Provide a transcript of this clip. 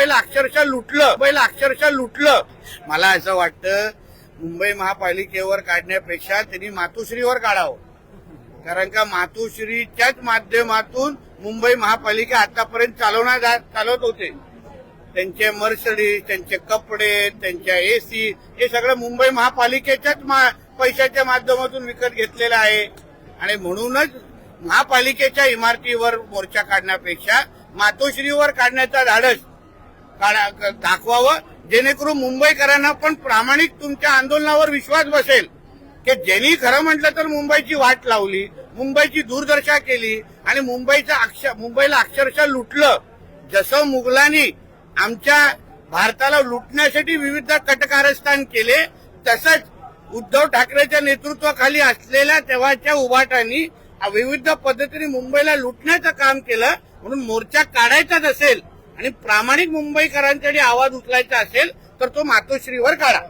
मुंबईला अक्षरशः लुटलं मुंबईला अक्षरशः लुटलं. मला असं वाटतं मुंबई महापालिकेवर काढण्यापेक्षा त्यांनी मातोश्रीवर काढावं. कारण का मातोश्रीच्याच माध्यमातून मुंबई महापालिका आतापर्यंत चालवणार चालवत होते. त्यांचे मर्सडीज त्यांचे कपडे त्यांच्या एसी हे सगळं मुंबई महापालिकेच्याच मा- पैशाच्या माध्यमातून विकत घेतलेलं आहे. आणि म्हणूनच महापालिकेच्या इमारतीवर मोर्चा काढण्यापेक्षा मातोश्रीवर काढण्याचा धाडस. काढा- दाखवावं जेणेकरून मुंबईकरांना पण प्रामाणिक तुमच्या आंदोलनावर विश्वास बसेल. की ज्यांनी खरं म्हटलं तर मुंबईची वाट लावली मुंबईची दूरदर्शा केली आणि मुंबईचा अक्षर मुंबईला अक्षरशः लुटलं. जसं मुघलांनी आमच्या भारताला लुटण्यासाठी विविध कटकारस्थान केले तसंच उद्धव ठाकरेच्या नेतृत्वाखाली असलेल्या तेव्हाच्या उभाटांनी विविध पद्धतीने मुंबईला लुटण्याचं काम केलं म्हणून मोर्चा काढायचाच असेल. आणि प्रामाणिक मुंबईकरांसाठी आवाज उचलायचा असेल तर तो मातोश्रीवर काढा.